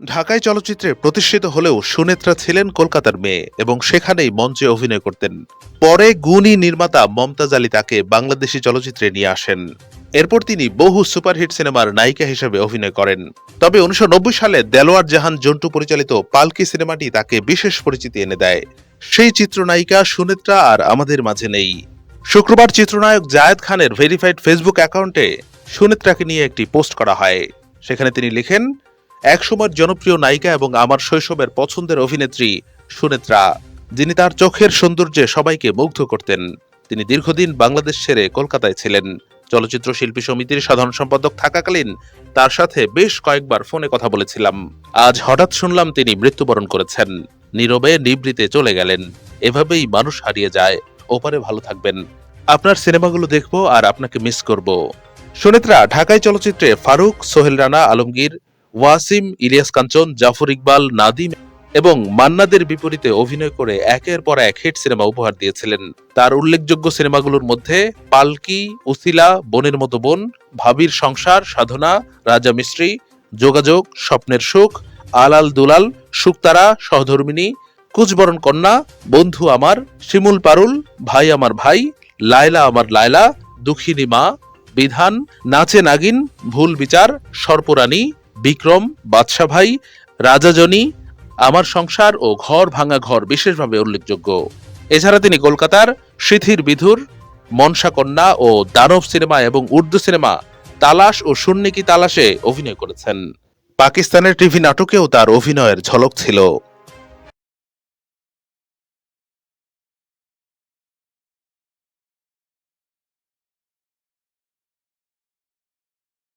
ঢাকায় চলচ্চিত্রে প্রতিষ্ঠিত হলেও সুনেত্রা ছিলেন কলকাতার মেয়ে এবং সেখানেই মঞ্চে অভিনয় করতেন। পরে গুণী নির্মাতা মমতাজ আলী তাকে বাংলাদেশি চলচ্চিত্রে নিয়ে আসেন। এরপর তিনি বহু সুপারহিট সিনেমার নায়িকা হিসেবে অভিনয় করেন। তবে উনিশশো নব্বই সালে দেলোয়ার জাহান জন্টু পরিচালিত পালকি সিনেমাটি তাকে বিশেষ পরিচিতি এনে দেয়। সেই চিত্রনায়িকা সুনেত্রা আর আমাদের মাঝে নেই। শুক্রবার চিত্রনায়ক জায়েদ খানের ভেরিফাইড ফেসবুক অ্যাকাউন্টে সুনেত্রাকে নিয়ে একটি পোস্ট করা হয়। সেখানে তিনি লিখেন একসময়ের জনপ্রিয় নায়িকা এবং আমার শৈশবের পছন্দের অভিনেত্রী সুনেত্রা, যিনি তার চোখের সৌন্দর্যে সবাইকে মুগ্ধ করতেন। তিনি দীর্ঘদিন বাংলাদেশ ছেড়ে কলকাতায় ছিলেন। চলচ্চিত্র শিল্পী সমিতির সাধারণ সম্পাদক থাকাকালীন তার সাথে বেশ কয়েকবার ফোনে কথা বলেছিলাম। আজ হঠাৎ শুনলাম তিনি মৃত্যুবরণ করেছেন। নীরবে নিবৃতে চলে গেলেন। এভাবেই মানুষ হারিয়ে যায়। ওপারে ভালো থাকবেন। আপনার সিনেমাগুলো দেখব আর আপনাকে মিস করব। সুনেত্রা, ঢাকায় চলচ্চিত্রে ফারুক, সোহেল রানা, আলমগীর ওয়াসিম, ইলিয়াস কাঞ্চন, জাফর ইকবাল, নাদিম এবং মান্নাদের বিপরীতে অভিনয় করে একের পর এক হিট সিনেমা উপহার দিয়েছিলেন। তার উল্লেখযোগ্য সিনেমাগুলোর মধ্যে পালকি, উসিলা, বনের মতো বোন, ভাবির সংসার, সাধনা, রাজা মিস্ত্রি, যোগাযোগ, স্বপ্নের সুখ, আলাল দুলাল শুকতারা সহধর্মিনী, কুচবরণ কন্যা, বন্ধু আমার, শিমুল পারুল, ভাই আমার ভাই, লায়লা আমার লায়লা, দুঃখিনী মা, বিধান, নাচে নাগিন, ভুল বিচার সর্পরানী বিক্রম বাদশা ভাই রাজাজনী, আমার সংসার ও ঘর ভাঙা ঘর বিশেষভাবে উল্লেখযোগ্য। এছাড়া তিনি কলকাতার সিথির বিধুর, মনসা কন্যা ও দানব সিনেমা এবং উর্দু সিনেমা তালাশ ও সুন্নিকি তালাশে অভিনয় করেছেন। পাকিস্তানের টিভি নাটকেও তার অভিনয়ের ঝলক ছিল।